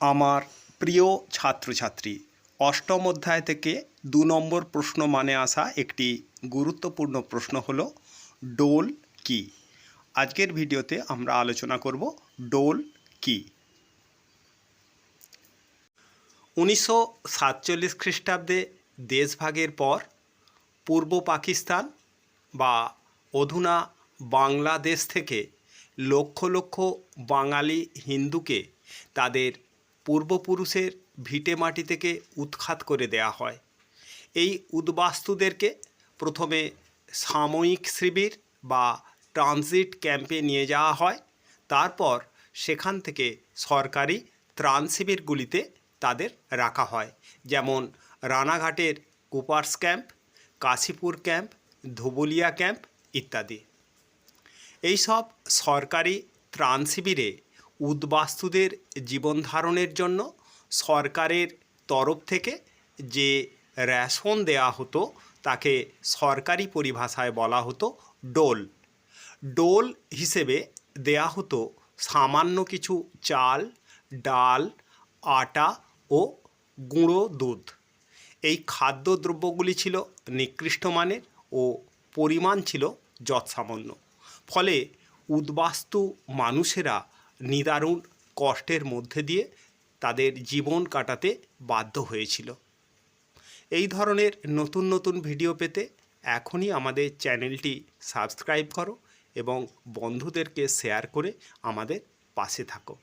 আমার প্রিয় ছাত্রছাত্রী, অষ্টম অধ্যায় থেকে দু নম্বর প্রশ্ন মানে আসা একটি গুরুত্বপূর্ণ প্রশ্ন হলো, ডোল কি? আজকের ভিডিওতে আমরা আলোচনা করব, ডোল কি? উনিশশো সাতচল্লিশ খ্রিস্টাব্দে দেশভাগের পর পূর্ব পাকিস্তান বা অধুনা বাংলাদেশ থেকে লক্ষ লক্ষ বাঙালি হিন্দুকে তাদের পূর্বপুরুষের ভিটে মাটি থেকে উৎখাত করে দেয়া হয়। এই উদ্বাস্তুদেরকে প্রথমে সাময়িক শিবির বা ট্রানজিট ক্যাম্পে নিয়ে যাওয়া হয়। তারপর সেখান থেকে সরকারি ত্রাণ শিবিরগুলিতে তাদের রাখা হয়। যেমন রানাঘাটের Coopers camp, Kashipur camp, Dhubulia camp ইত্যাদি। এইসব সরকারি ত্রাণ শিবিরে উদ্বাস্তুদের জীবন ধারণের জন্য সরকারের তরফ থেকে যে রেশন দেয়া হতো, তাকে সরকারি পরিভাষায় বলা হতো ডোল। ডোল হিসেবে দেয়া হতো সামান্য কিছু চাল, ডাল, আটা ও গুঁড়ো দুধ। এই খাদ্যদ্রব্যগুলি ছিল নিকৃষ্ট মানের ও পরিমাণ ছিল যৎসামান্য। ফলে উদ্বাস্তু মানুষেরা নিদারুণ কষ্টের মধ্যে দিয়ে তাদের জীবন কাটাতে বাধ্য হয়েছিল। এই ধরনের নতুন নতুন ভিডিও পেতে এখনই আমাদের চ্যানেলটি সাবস্ক্রাইব করো এবং বন্ধুদেরকে শেয়ার করে আমাদের পাশে থাকো।